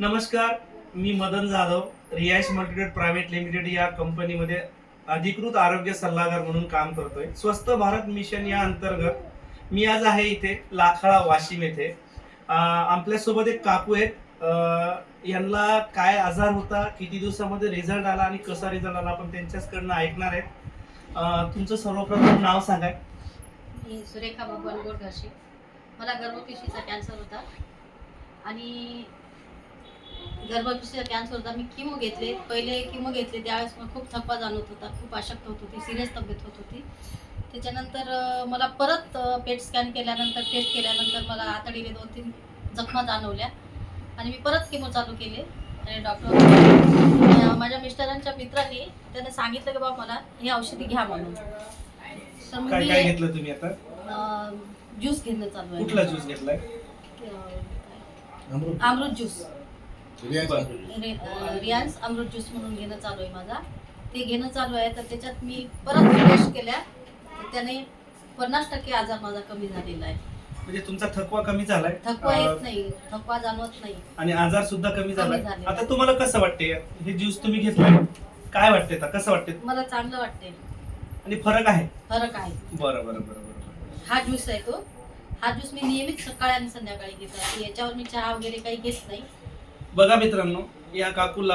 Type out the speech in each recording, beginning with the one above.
नमस्कार मी मदन जाधव रियाश मल्टीडेट प्रायव्हेट लिमिटेड या कंपनीमध्ये अधिकृत आरोग्य सल्लागार म्हणून काम करतोय. स्वस्त भारत मिशन या अंतर्गत मी आज आहे इथे लाखाळा वाशिम येथे. आपल्यासोबत एक काकू आहेत. यांना काय आजार होता किती दिवसामध्ये रिझल्ट आला आणि कसा रिझल्ट आला आपण त्यांच्याचकडनं ऐकणार आहेत. तुमचं सर्वप्रथम नाव सांगा मी सुरेखा भगवान गोडघाशी मला गर्भपेशीचा कॅन्सर होता. आणि गर्भपिशवीचा कॅन्सर होता मी किमो घेतले. पहिले किमो घेतले त्यावेळेस मला खूप थकवा जाणवत होता. खूप अशक्त होत होती सिरियस तब्येत होत होती. त्याच्यानंतर मला परत पेट स्कॅन केल्यानंतर टेस्ट केल्यानंतर मला आतडीने दोन तीन जखमा जाणवल्या. आणि मी परत किमो चालू केले. आणि डॉक्टर माझ्या मिस्टरांच्या मित्रांनी त्याने सांगितलं की बाबा मला हे औषधी घ्या म्हणून. तर मग काय मी काय घेतलं तुम्ही आता? ज्यूस घेणं चालू आहे. कुठला ज्यूस घेतलाय? अं, अमृत. ज्यूस रियान्स अमृत ज्यूस म्हणून घेणं चालू आहे माझा. ते घेणं चालू आहे तर त्याच्यात मी परत टेस्ट केल्या. तर त्याने पन्नास टक्के आजार माझा कमी झालेला आहे. म्हणजे तुमचा थकवा कमी झालाय? थकवा येत नाही थकवा जाणवत नाही. आणि आजार सुद्धा कमी झालाय. झालेला आहे. आता तुम्हाला कसं वाटते हे ज्यूस तुम्ही घेतलाय. काय वाटते आता? कसं वाटते मला चांगलं वाटते आणि फरक आहे? फरक आहे. बरं बरं बरं बरं हा ज्यूस आहे तो. हा ज्यूस मी नियमित सकाळी आणि संध्याकाळी घेत असते. याच्यावर मी चहा वगैरे काही घेत नाही. बघा मित्रांनो या काकूला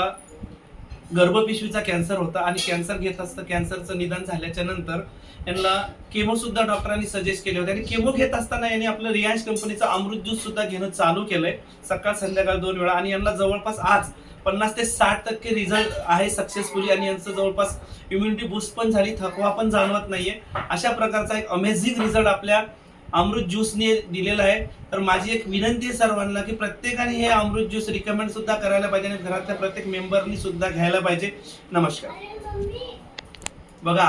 गर्भपिशवीचा कॅन्सर होता आणि कॅन्सर घेत असता कॅन्सरचं निदान झाल्याच्यानंतर यांना केमो सुद्धा डॉक्टरांनी सजेस्ट केले होते. आणि केमो घेत असताना यांनी आपलं रियांश कंपनीचं अमृत ज्यूस सुद्धा घेणं चालू केलंय सकाळ संध्याकाळ दोन वेळा. आणि यांना जवळपास आज पन्नास ते साठ टक्के रिझल्ट आहे सक्सेसफुली आणि यांचं जवळपास इम्युनिटी बूस्ट पण झाली थकवा पण जाणवत नाहीये. अशा प्रकारचा एक अमेझिंग रिझल्ट आपल्या अमृत ज्यूसने दिलेला आहे. तर माझी एक विनंती आहे सर्वांना की प्रत्येकाने हे अमृत ज्यूस रिकमेंड सुद्धा करायला पाहिजे आणि घरातल्या प्रत्येक मेंबरनी सुद्धा घ्यायला पाहिजे. नमस्कार.